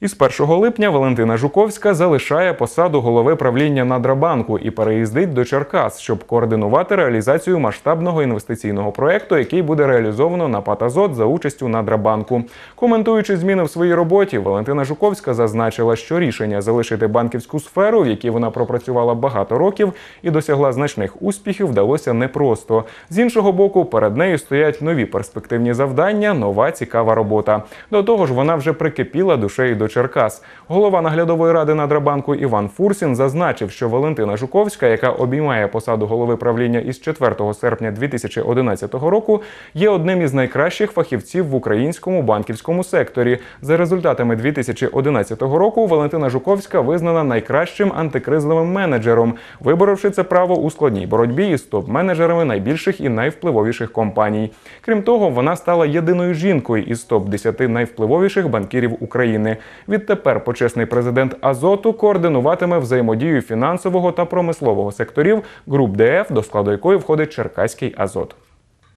Із 1 липня Валентина Жуковська залишає посаду голови правління Надрабанку і переїздить до Черкас, щоб координувати реалізацію масштабного інвестиційного проекту, який буде реалізовано на Патазот за участю Надрабанку. Коментуючи зміни в своїй роботі, Валентина Жуковська зазначила, що рішення залишити банківську сферу, в якій вона пропрацювала багато років і досягла значних успіхів, вдалося непросто. З іншого боку, перед нею стоять нові перспективні завдання, нова цікава робота. До того ж, вона вже прикипіла душею до Черкас. Голова наглядової ради Надрабанку Іван Фурсін зазначив, що Валентина Жуковська, яка обіймає посаду голови правління із 4 серпня 2011 року, є одним із найкращих фахівців в українському банківському секторі. За результатами 2011 року Валентина Жуковська визнана найкращим антикризовим менеджером, виборовши це право у складній боротьбі із топ-менеджерами найбільших і найвпливовіших компаній. Крім того, вона стала єдиною жінкою із топ 10 найвпливовіших банкірів України. Відтепер почесний президент Азоту координуватиме взаємодію фінансового та промислового секторів груп ДФ, до складу якої входить Черкаський Азот.